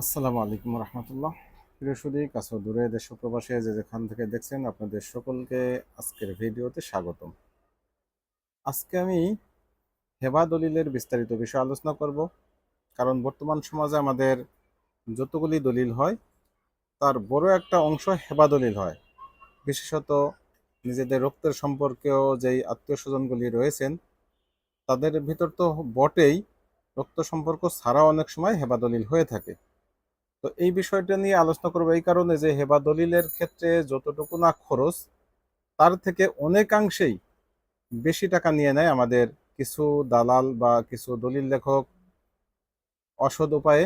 আসসালামু আলাইকুম রহমতুল্লাহ। প্রিয় সুদী কাছে দূরে দেশ প্রবাসে যে যেখান থেকে দেখছেন আপনাদের সকলকে আজকের ভিডিওতে স্বাগতম। আজকে আমি হেবা দলিলের বিস্তারিত বিষয় আলোচনা করব। কারণ বর্তমান সমাজে আমাদের যতগুলি দলিল হয়, তার বড় একটা অংশ হেবা দলিল হয়। বিশেষত নিজেদের রক্তের সম্পর্কেও যেই আত্মীয় স্বজনগুলি রয়েছেন, তাদের ভিতর তো বটেই, রক্ত সম্পর্ক ছাড়াও অনেক সময় হেবা দলিল হয়ে থাকে। তো এই বিষয়টা নিয়ে আলোচনা করব এই কারণে যে হেবা দলিলের ক্ষেত্রে যতটুকু না খরচ, তার থেকে অনেকাংশেই বেশি টাকা নিয়ে নেয় আমাদের কিছু দালাল বা কিছু দলিল লেখক অসৎ উপায়ে,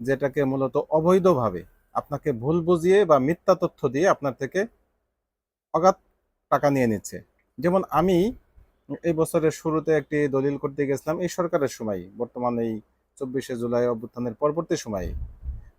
যেটাকে মূলত অবৈধভাবে আপনাকে ভুল বুঝিয়ে বা মিথ্যা তথ্য দিয়ে আপনার থেকে অগাধ টাকা নিয়ে নিচ্ছে। যেমন আমি এই বছরের শুরুতে একটি দলিল করতে গেছিলাম, এই সরকারের সময়, বর্তমানে এই চব্বিশে জুলাই অভ্যুত্থানের পরবর্তী সময়ে।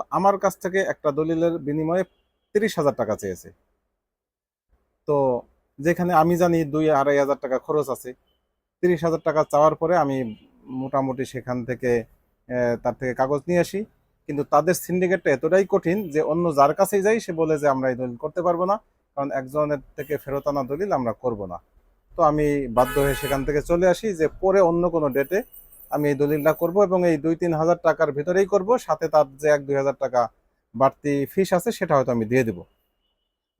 তো আমার কাছ থেকে একটা দলিলের বিনিময়ে তিরিশ হাজার টাকা চেয়েছে। তো যেখানে আমি জানি দুই আড়াই হাজার টাকা খরচ আছে, তিরিশ হাজার টাকা চাওয়ার পরে আমি মোটামুটি সেখান থেকে তার থেকে কাগজ নিয়ে আসি। কিন্তু তাদের সিন্ডিকেটটা এতটাই কঠিন যে অন্য যার কাছেই যাই সে বলে যে আমরা এই দলিল করতে পারব না, কারণ একজনের থেকে ফেরত আনা দলিল আমরা করব না। তো আমি বাধ্য হয়ে সেখান থেকে চলে আসি যে পরে অন্য কোনো ডেটে আমি এই দলিলটা করব এবং এই দুই তিন হাজার টাকার ভিতরেই করব, সাথে তার যে এক দুই হাজার টাকা বাড়তি ফিস আছে সেটা হয়তো আমি দিয়ে দেব।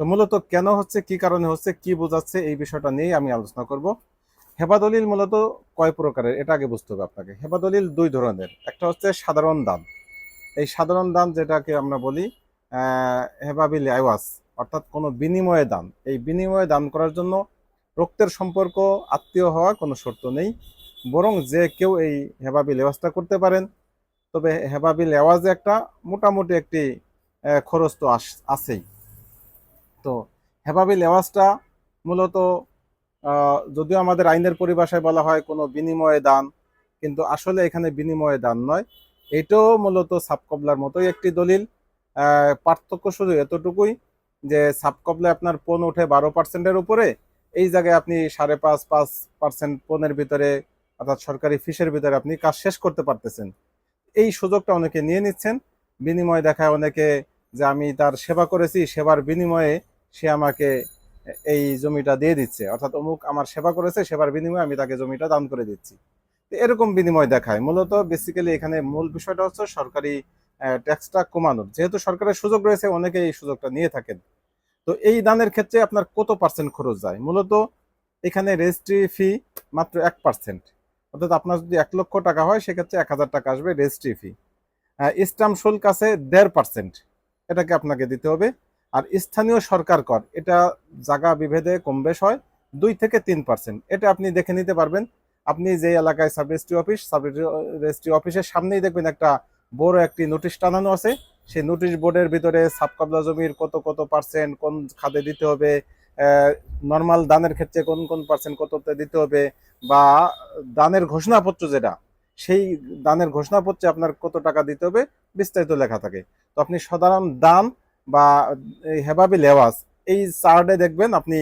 তো মূলত কেন হচ্ছে, কি কারণে হচ্ছে, কি বোঝাচ্ছে এই বিষয়টা নিয়েই আমি আলোচনা করব। হেবা দলিল মূলত কয় প্রকারের, এটা আগে বুঝতে হবে আপনাকে। হেবা দলিল দুই ধরনের, একটা হচ্ছে সাধারণ দান। এই সাধারণ দান যেটাকে আমরা বলি হেবাবিল আইওয়াস অর্থাৎ কোনো বিনিময়ে দান। এই বিনিময়ে দান করার জন্য রক্তের সম্পর্ক, আত্মীয় হওয়া কোনো শর্ত নেই। বরং যে কেউ এই হেবাবিল এওয়াজটা করতে পারেন, তবে হেবাবিল এওয়াজে একটা মোটামুটি একটি খরচ তো আছেই। তো হেবাবিল এওয়াজটা মূলত যদিও আমাদের আইনের পরিভাষায় বলা হয় কোনো বিনিময়ে দান, কিন্তু আসলে এখানে বিনিময়ে দান নয়। এটাও মূলত সাবকবলার মতোই একটি দলিল। পার্থক্য শুধু এতটুকুই যে সাবকবলে আপনার পণ ওঠে বারো পার্সেন্টের উপরে, এই জায়গায় আপনি সাড়ে পাঁচ পাঁচ পার্সেন্ট পণের ভিতরে অর্থাৎ সরকারি ফিসের ভিতরে আপনি কাজ শেষ করতে পারতেছেন। এই সুযোগটা অনেকে নিয়ে নিচ্ছেন। বিনিময় দেখায় অনেকে যে আমি তার সেবা করেছি, সেবার বিনিময়ে সে আমাকে এই জমিটা দিয়ে দিচ্ছে। অর্থাৎ অমুক আমার সেবা করেছে, সেবার বিনিময়ে আমি তাকে জমিটা দান করে দিচ্ছি। এরকম বিনিময় দেখায়। মূলত বেসিক্যালি এখানে মূল বিষয়টা হচ্ছে সরকারি ট্যাক্সটা কমানোর। যেহেতু সরকারের সুযোগ রয়েছে, অনেকে এই সুযোগটা নিয়ে থাকেন। তো এই দানের ক্ষেত্রে আপনার কত পার্সেন্ট খরচ যায়? মূলত এখানে রেজিস্ট্রি ফি মাত্র এক পার্সেন্ট অর্থাৎ আপনার যদি এক লক্ষ টাকা হয়, সেক্ষেত্রে এক হাজার টাকা আসবে রেজিস্ট্রি ফি স্টাম্প শুল্ক আছে দেড় পার্সেন্ট এটাকে আপনাকে দিতে হবে। আর স্থানীয় সরকার কর, এটা জায়গা বিভেদে কম বেশ হয়, দুই থেকে তিন পার্সেন্ট এটা আপনি দেখে নিতে পারবেন। আপনি যে এলাকায় sub registry office sub registry অফিসের সামনেই দেখবেন একটা বড় একটি নোটিশ টানানো আছে। সেই নোটিশ বোর্ডের ভিতরে সাবকবলা জমির কত কত পার্সেন্ট কোন খাদে দিতে হবে নর্মাল দানের ক্ষেত্রে কোন কোন পার্সেন্ট কততে দিতে হবে বা দানের ঘোষণাপত্র যেটা, সেই দানের ঘোষণাপত্রে আপনার কত টাকা দিতে হবে বিস্তারিত লেখা থাকে। তো আপনি সাধারণ দান বা হেবাবি লেওয়াজ, এই চার্টে দেখবেন আপনি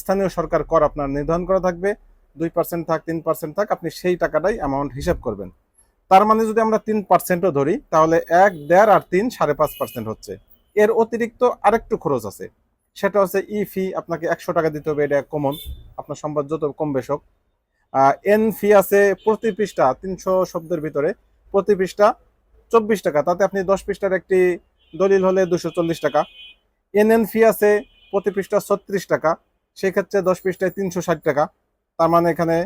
স্থানীয় সরকার কর আপনার নির্ধারণ করা থাকবে, দুই পার্সেন্ট থাক, তিন পার্সেন্ট থাক, আপনি সেই টাকাটাই অ্যামাউন্ট হিসাব করবেন। তার মানে যদি আমরা তিন পার্সেন্টও ধরি, তাহলে এক, দেড় আর তিন সাড়ে পাঁচ পার্সেন্ট হচ্ছে। এর অতিরিক্ত আরেকটু খরচ আছে। সেটা হচ্ছে ই ফি আপনাকে একশো টাকা দিতে হবে, এটা কমন আপনার সম্পদ যত কম বেশ হোক। এন ফি আছে প্রতি পৃষ্ঠা, তিনশো শব্দের ভিতরে, প্রতি পৃষ্ঠা চব্বিশ টাকা। তাতে আপনি দশ পৃষ্ঠার একটি দলিল হলে দুশো চল্লিশ টাকা। এন এন ফি আছে প্রতি পৃষ্ঠা ছত্রিশ টাকা, সেক্ষেত্রে দশ পৃষ্ঠায় তিনশো ষাট টাকা। তার মানে এখানে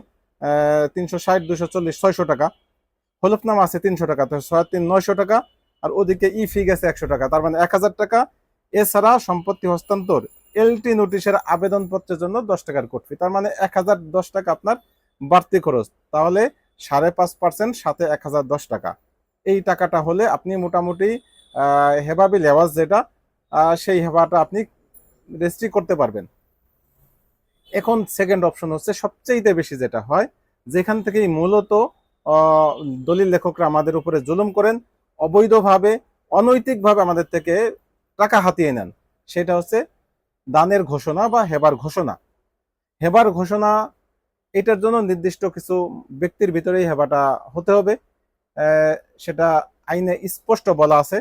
তিনশো ষাট, দুশো চল্লিশ, ছয়শো টাকা। হলফনামা আছে তিনশো টাকা, তো ছয় তিন নয়শো টাকা, আর ওদিকে ই ফি গেছে একশো টাকা। তার মানে এক হাজার টাকা এছাড়া সম্পত্তি হস্তান্তর এলটি নোটিশের আবেদনপত্রের জন্য দশ টাকার ফি তার মানে এক হাজার দশ টাকা আপনার বাড়তি খরচ। তাহলে সাড়ে পাঁচ পার্সেন্ট সাথে এক হাজার দশ টাকা। এই টাকাটা হলে আপনি মোটামুটি হেবাবি লেওয়াজ যেটা সেই হেবাটা আপনি রেজিস্ট্রি করতে পারবেন। এখন সেকেন্ড অপশন হচ্ছে সবচেয়ে বেশি যেটা হয়, যেখান থেকেই মূলত দলিল লেখকরা আমাদের উপরে জুলুম করেন, অবৈধভাবে, অনৈতিকভাবে আমাদের থেকে টাকা হাতিয়ে নেন। সেটা হচ্ছে দানের ঘোষণা বা হেবার ঘোষণা। হেবার ঘোষণা, এটার জন্য নির্দিষ্ট কিছু ব্যক্তির ভিতরেই হেবাটা হতে হবে। সেটা আইনে স্পষ্ট বলা আছে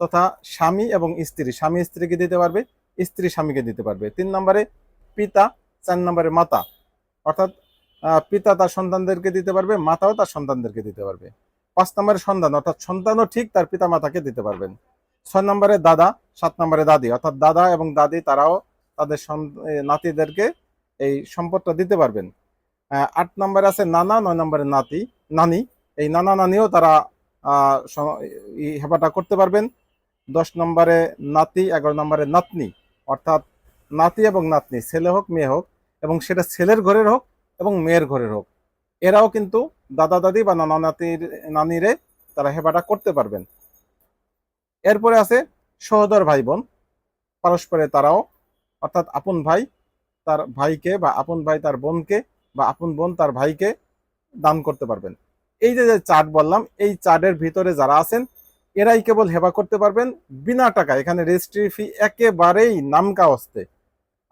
তথা স্বামী এবং স্ত্রী। স্বামী স্ত্রীকে দিতে পারবে, স্ত্রী স্বামীকে দিতে পারবে। তিন নম্বরে পিতা, চার নম্বরে মাতা। অর্থাৎ পিতা তার সন্তানদেরকে দিতে পারবে, মাতাও তার সন্তানদেরকে দিতে পারবে। পাঁচ নম্বরে সন্তান, অর্থাৎ সন্তানও ঠিক তার পিতা মাতাকে দিতে পারবেন। ছয় নম্বরে দাদা, সাত নম্বরে দাদি। অর্থাৎ দাদা এবং দাদি তারাও তাদের নাতিদেরকে এই সম্পদটা দিতে পারবেন। আট নম্বরে আছে নানা, নয় নম্বরে নাতি, নানি। এই নানা, নানিও তারা হেফাটা করতে পারবেন। দশ নম্বরে নাতি, এগারো নম্বরে নাতনি। অর্থাৎ নাতি এবং নাতনি, ছেলে হোক, মেয়ে হোক, এবং সেটা ছেলের ঘরের হোক এবং মেয়ের ঘরের হোক। এরাও কিন্তু দাদা, দাদি বা নানা, নাতির, নানিরে তারা হেফাটা করতে পারবেন। এরপরে আছে সহোদর ভাই বোন পারস্পরে তারাও, অর্থাৎ আপন ভাই তার ভাইকে বা আপন ভাই তার বোনকে বা আপন বোন তার ভাইকে দান করতে পারবেন। এই যে চার্ট বললাম, এই চার্টের ভিতরে যারা আছেন, এরাই কেবল হেবা করতে পারবেন বিনা টাকা এখানে রেজিস্ট্রি ফি একেবারেই নামকা অস্তে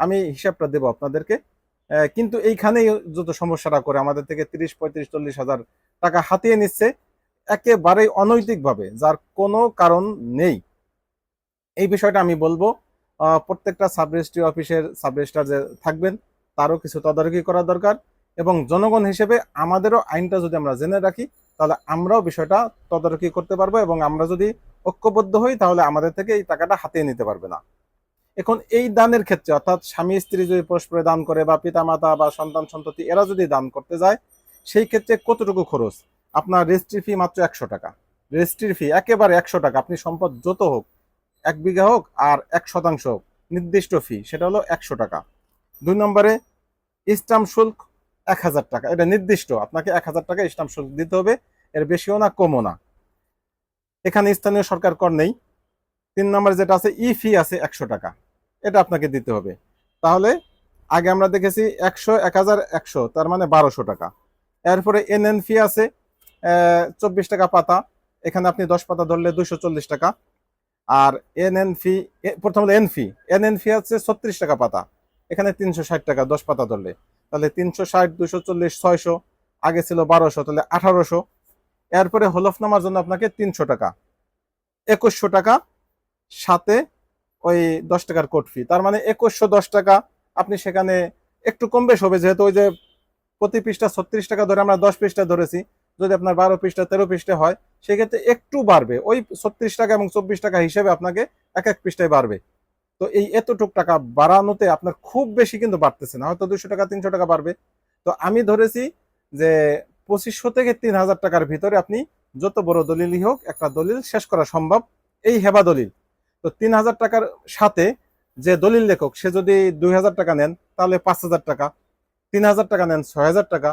আমি হিসাবটা দেবো আপনাদেরকে। কিন্তু এইখানেই যত সমস্যাটা করে, আমাদের থেকে তিরিশ, পঁয়ত্রিশ, চল্লিশ হাজার টাকা হাতিয়ে নিচ্ছে। একেবারেই অনৈতিকভাবে, যার কোনো কারণ নেই। এই বিষয়টা আমি বলব প্রত্যেকটা সাব রেজিস্ট্রি অফিসের সাব রেজিস্ট্রার যে থাকবেন, তারও কিছু তদারকি করা দরকার এবং জনগণ হিসেবে আমাদেরও আইনটা যদি আমরা জেনে রাখি, তাহলে আমরাও বিষয়টা তদারকি করতে পারব এবং আমরা যদি ঐক্যবদ্ধ হই, তাহলে আমাদের থেকে এই টাকাটা হাতিয়ে নিতে পারবে না। এখন এই দানের ক্ষেত্রে, অর্থাৎ স্বামী, স্ত্রী যদি পরস্পরে দান করে বা পিতা মাতা বা সন্তান সন্ততি এরা যদি দান করতে যায়, সেই ক্ষেত্রে কতটুকু খরচ? আপনার রেজিস্ট্রি ফি মাত্র একশো টাকা। রেজিস্ট্রির ফি একেবারে একশো টাকা। আপনি সম্পদ যত হোক, এক বিঘা হোক আর এক শতাংশ হোক, নির্দিষ্ট ফি সেটা হলো একশো টাকা। দুই নম্বরে স্টাম্প শুল্ক এক হাজার টাকা। এটা নির্দিষ্ট। আপনাকে এক হাজার টাকা স্টাম্প শুল্ক দিতে হবে। এর বেশিও না, কমও না। এখানে স্থানীয় সরকার কর নেই। তিন নম্বরে যেটা আছে ই ফি আছে একশো টাকা। এটা আপনাকে দিতে হবে। তাহলে, আগে আমরা দেখেছি একশো, এক হাজার, একশো, তার মানে বারোশো টাকা। এরপরে এন এন ফি আছে চব্বিশ টাকা পাতা। এখানে আপনি দশ পাতা ধরলে দুশো চল্লিশ টাকা। আর এন এন ফি প্রথম N fee. N N fee আছে ছত্রিশ টাকা পাতা। এখানে তিনশো ষাট টাকা দশ পাতা ধরলে। তাহলে তিনশো ষাট দুশো চল্লিশ, ছয়শো, আগে ছিল বারোশো, তাহলে আঠারোশো। এরপরে হলফনামার জন্য আপনাকে তিনশো টাকা। একুশশো টাকা, সাথে ওই দশ টাকার কোট ফি। তার মানে একুশশো দশ টাকা আপনি সেখানে একটু কম বেশ হবে। যেহেতু ওই যে প্রতি পিসটা ছত্রিশ টাকা ধরে আমরা দশ পিসটা ধরেছি যদি আপনার বারো পৃষ্ঠা, তেরো পৃষ্ঠা হয়, সেক্ষেত্রে একটু বাড়বে। ওই ছত্রিশ টাকা এবং চব্বিশ টাকা হিসেবে আপনাকে এক এক পৃষ্ঠায় বাড়বে। তো এই এতটুক টাকা বাড়ানোতে আপনার খুব বেশি কিন্তু বাড়তেছে না। হয়তো দুশো টাকা, তিনশো টাকা বাড়বে। তো আমি ধরেছি যে পঁচিশশো থেকে তিন হাজার টাকার ভিতরে আপনি যত বড় দলিলই হোক, একটা দলিল শেষ করা সম্ভব। এই হেবা দলিল। তো তিন হাজার টাকার সাথে যে দলিল লেখক, সে যদি দুই হাজার টাকা নেন, তাহলে পাঁচ হাজার টাকা। তিন হাজার টাকা নেন, ছয় হাজার টাকা।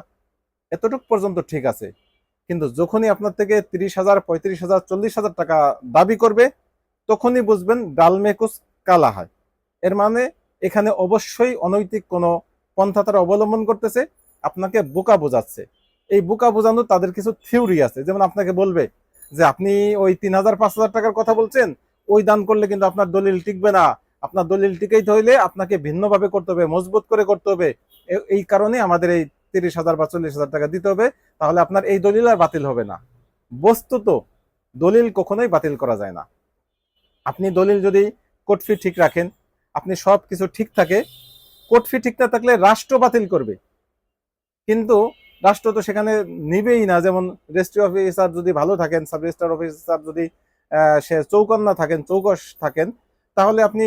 এতটুক পর্যন্ত ঠিক আছে। কিন্তু যখনই আপনার থেকে তিরিশ হাজার, পঁয়ত্রিশ হাজার, চল্লিশ হাজার টাকা দাবি করবে, তখনই বুঝবেন ডালমেকুস কালা হয়। এর মানে এখানে অবশ্যই অনৈতিক কোনো পন্থা তারা অবলম্বন করতেছে, আপনাকে বোকা বোঝাচ্ছে। এই বোকা বোঝানো তাদের কিছু থিওরি আছে। যেমন আপনাকে বলবে যে আপনি ওই তিন হাজার, পাঁচ হাজার টাকার কথা বলছেন, ওই দান করলে কিন্তু আপনার দলিল টিকবে না। আপনার দলিল টিকেই হইলে আপনাকে ভিন্নভাবে করতে হবে, মজবুত করে করতে হবে। এই কারণে আমাদের এই তিরিশ হাজার বা চল্লিশ হাজার টাকা দিতে হবে, তাহলে আপনার এই দলিল আর বাতিল হবে না। বস্তুত দলিল কখনোই বাতিল করা যায় না। আপনি দলিল যদি কোর্ট ফি ঠিক রাখেন, আপনি সব কিছু ঠিক থাকে কোর্ট ফি ঠিক না থাকলে রাষ্ট্র বাতিল করবে। কিন্তু রাষ্ট্র তো সেখানে নিবেই না, যেমন রেজিস্ট্রি অফিসার যদি ভালো থাকেন, সাব রেজিস্ট্রার অফিসার যদি সে চৌকন্না থাকেন, চৌকস থাকেন, তাহলে আপনি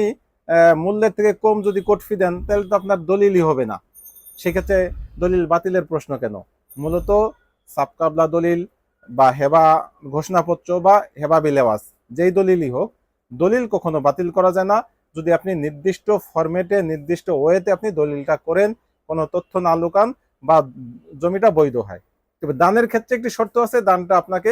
মূল্যের থেকে কম যদি কোর্ট ফি দেন, তাহলে তো আপনার দলিলই হবে না। সেক্ষেত্রে দলিল বাতিলের প্রশ্ন কেন? মূলত সাবকাবলা দলিল বা হেবা ঘোষণাপত্র বা হেবা বিলেওয়াস যেই দলিলই হোক, দলিল কখনো বাতিল করা যায় না। যদি আপনি নির্দিষ্ট ফরম্যাটে, নির্দিষ্ট ওয়েতে আপনি দলিলটা করেন, কোনো তথ্য না লুকান বা জমিটা বৈধ হয়। তবে দানের ক্ষেত্রে একটি শর্ত আছে, দানটা আপনাকে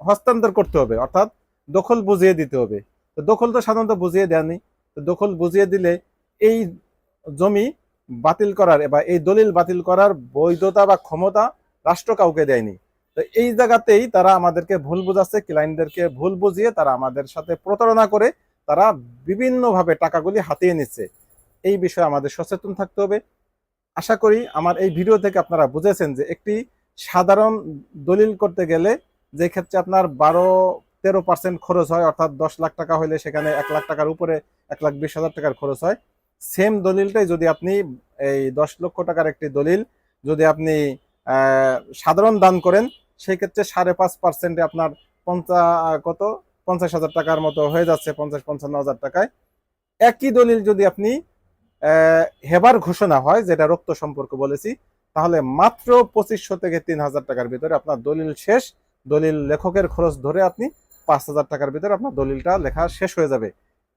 হস্তান্তর করতে হবে, অর্থাৎ দখল বুঝিয়ে দিতে হবে। তো দখল তো সাধারণত বুঝিয়ে দেয়নি তো দখল বুঝিয়ে দিলে এই জমি বাতিল করার বা এই দলিল বাতিল করার বৈধতা বা ক্ষমতা রাষ্ট্র কাউকে দেয়নি। তো এই জায়গাতেই তারা আমাদেরকে ভুল বোঝাচ্ছে, ক্লায়েন্টদেরকে ভুল বুঝিয়ে তারা আমাদের সাথে প্রতারণা করে তারা বিভিন্নভাবে টাকাগুলি হাতিয়ে নিচ্ছে। এই বিষয়ে আমাদের সচেতন থাকতে হবে। আশা করি আমার এই ভিডিও থেকে আপনারা বুঝেছেন যে একটি সাধারণ দলিল করতে গেলে যে ক্ষেত্রে আপনার বারো, তেরো পার্সেন্ট খরচ হয়, অর্থাৎ দশ লাখ টাকা হলে সেখানে এক লাখ টাকার উপরে এক লাখ বিশ হাজার টাকার খরচ হয় সেম দলিলটাই যদি আপনি এই দশ লক্ষ টাকার একটি দলিল যদি আপনি সাধারণ দান করেন সেই ক্ষেত্রে সাড়ে পাঁচ পার্সেন্টে আপনার পঞ্চা কত? পঞ্চাশ হাজার টাকার মতো হয়ে যাচ্ছে, পঞ্চাশ পঞ্চান্ন হাজার টাকায়। একই দলিল যদি আপনি হেবার ঘোষণা হয়, যেটা রক্ত সম্পর্ক বলেছি, তাহলে মাত্র পঁচিশশো থেকে তিন হাজার টাকার ভিতরে আপনার দলিল শেষ। দলিল লেখকের খরচ ধরে আপনি পাঁচ হাজার টাকার ভিতরে আপনার দলিলটা লেখা শেষ হয়ে যাবে।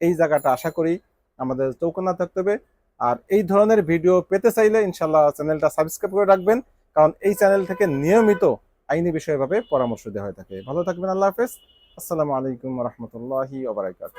এই জায়গাটা আশা করি আমাদের চৌকনা থাকতে হবে। আর এই ধরনের ভিডিও পেতে চাইলে ইনশাল্লাহ চ্যানেলটা সাবস্ক্রাইব করে রাখবেন, কারণ এই চ্যানেল থেকে নিয়মিত আইনি বিষয়ভাবে পরামর্শ দেওয়া হয়ে থাকে। ভালো থাকবেন, আল্লাহ হাফেজ। আসসালামু আলাইকুম রহমতুল্লাহি ওবরাকাত